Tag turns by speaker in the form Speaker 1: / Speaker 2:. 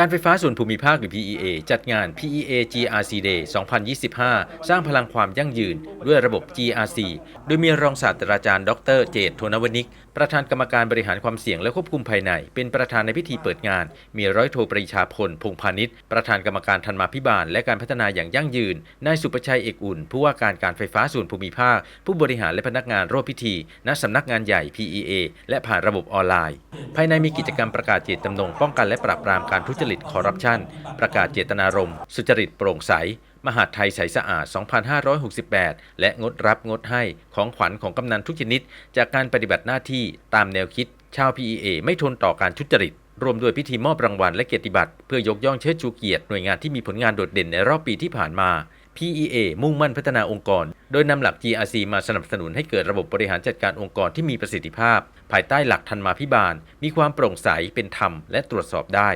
Speaker 1: การไฟฟ้าส่วนภูมิภาคหรือ PEA จัดงาน PEA GRC Day 2025 สร้างพลังความยั่งยืนด้วยระบบ GRC โดยมีรองศาสตราจารย์ ดร เจตโทนวนิก ประธานกรรมการบริหารความเสี่ยงและควบคุมภายใน เป็นประธานในพิธีเปิดงาน มีร้อยโทปรีชาพล พงพาณิชย์ ประธานกรรมการธันมาพิบาล และการพัฒนาอย่างยั่งยืน นายสุประชัยเอกอุ่น ผู้ว่าการการไฟฟ้าส่วนภูมิภาค ผู้บริหารและพนักงานร่วมพิธี ณ สำนักงานใหญ่ PEA และผ่านระบบออนไลน์ ภายในมีกิจกรรมประกาศเจตจำนงป้องกันและปราบปรามการทุจริตคอร์รัปชัน ประกาศเจตนารมณ์สุจริตโปร่งใส มหาดไทยใสสะอาด 2568 และงดรับงดให้ของขวัญของกำนันทุกชนิด จากการปฏิบัติหน้าที่ตามแนวคิด ชาว PEA ไม่ทนต่อการทุจริต รวมด้วยพิธีมอบรางวัลและเกียรติบัตรเพื่อยกย่องเชิดชูเกียรติหน่วยงานที่มีผลงานโดดเด่นในรอบปีที่ผ่านมา PEA มุ่งมั่นพัฒนาองค์กร โดยนำหลัก GRC มาสนับสนุนให้เกิดระบบบริหารจัดการองค์กรที่มีประสิทธิภาพ ภายใต้หลักธรรมาภิบาล มีความโปร่งใสเป็นธรรมและตรวจสอบได้